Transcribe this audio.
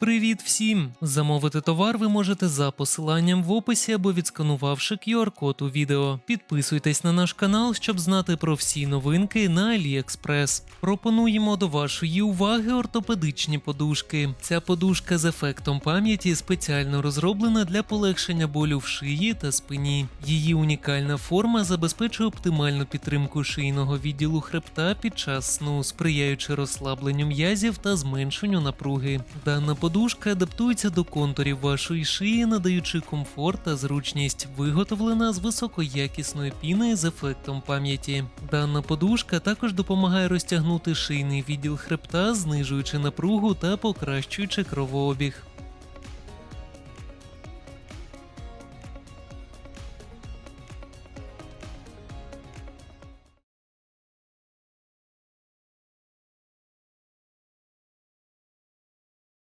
Привіт всім! Замовити товар ви можете за посиланням в описі або відсканувавши QR-код у відео. Підписуйтесь на наш канал, щоб знати про всі новинки на AliExpress. Пропонуємо до вашої уваги ортопедичні подушки. Ця подушка з ефектом пам'яті спеціально розроблена для полегшення болю в шиї та спині. Її унікальна форма забезпечує оптимальну підтримку шийного відділу хребта під час сну, сприяючи розслабленню м'язів та зменшенню напруги. Дана подушка адаптується до контурів вашої шиї, надаючи комфорт та зручність, виготовлена з високоякісної піни з ефектом пам'яті. Дана подушка також допомагає розтягнути шийний відділ хребта, знижуючи напругу та покращуючи кровообіг.